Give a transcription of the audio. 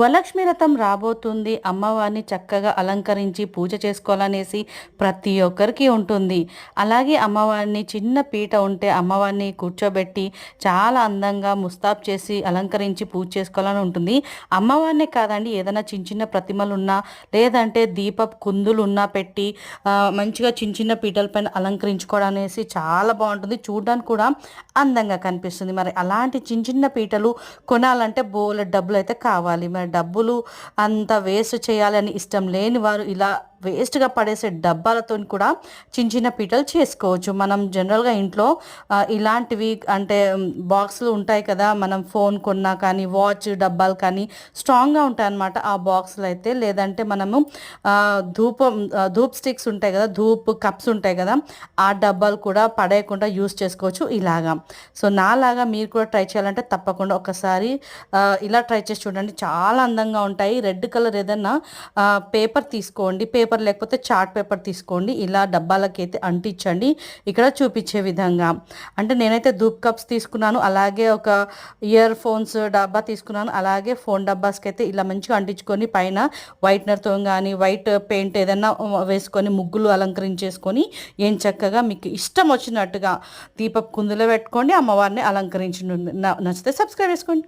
వరలక్ష్మి రథం రాబోతుంది. అమ్మవారిని చక్కగా అలంకరించి పూజ చేసుకోవాలనేసి ప్రతి ఒక్కరికి ఉంటుంది. అలాగే అమ్మవారిని చిన్న పీట ఉంటే అమ్మవారిని కూర్చోబెట్టి చాలా అందంగా ముస్తాబ్ చేసి అలంకరించి పూజ చేసుకోవాలని ఉంటుంది. అమ్మవారినే కాదండి ఏదైనా చిన్న చిన్న ప్రతిమలు ఉన్నా లేదంటే దీప కుందులు ఉన్నా పెట్టి మంచిగా చిన్న చిన్న పీటల పైన అలంకరించుకోవడం అనేసి చాలా బాగుంటుంది. చూడడానికి కూడా అందంగా కనిపిస్తుంది. మరి అలాంటి చిన్న చిన్న పీటలు కొనాలంటే బోల డబ్బులు అయితే కావాలి మరి. డబ్బులు అంత వేస్ట్ చేయాలని ఇష్టం లేని వారు ఇలా వేస్ట్గా పడేసే డబ్బాలతో కూడా చిన్న చిన్న పీటలు చేసుకోవచ్చు. మనం జనరల్గా ఇంట్లో ఇలాంటివి అంటే బాక్సులు ఉంటాయి కదా మనం ఫోన్ కొన్నా కానీ వాచ్ డబ్బాలు కానీ స్ట్రాంగ్గా ఉంటాయి అన్నమాట ఆ బాక్సులు అయితే. లేదంటే మనము ధూపం ధూప్ స్టిక్స్ ఉంటాయి కదా ధూప్ కప్స్ ఉంటాయి కదా ఆ డబ్బాలు కూడా పడేయకుండా యూస్ చేసుకోవచ్చు ఇలాగా. సో నాలాగా మీరు కూడా ట్రై చేయాలంటే తప్పకుండా ఒకసారి ఇలా ట్రై చేసి చూడండి. చాలా అందంగా ఉంటాయి. రెడ్ కలర్ ఏదన్నా పేపర్ తీసుకోండి. పేపర్ పేపర్ లేకపోతే చార్ట్ పేపర్ తీసుకోండి. ఇలా డబ్బాలకి అయితే అంటించండి. ఇక్కడ చూపించే విధంగా. అంటే నేనైతే ధూప్ కప్స్ తీసుకున్నాను. అలాగే ఒక ఇయర్ ఫోన్స్ డబ్బా తీసుకున్నాను. అలాగే ఫోన్ డబ్బాస్కి అయితే ఇలా మంచిగా అంటించుకొని పైన వైట్నర్తో కానీ వైట్ పెయింట్ ఏదైనా వేసుకొని ముగ్గులు అలంకరించేసుకొని ఏం చక్కగా మీకు ఇష్టం వచ్చినట్టుగా దీపపు కుందులో పెట్టుకోండి. అమ్మవారిని అలంకరించి నచ్చితే సబ్స్క్రైబ్ చేసుకోండి.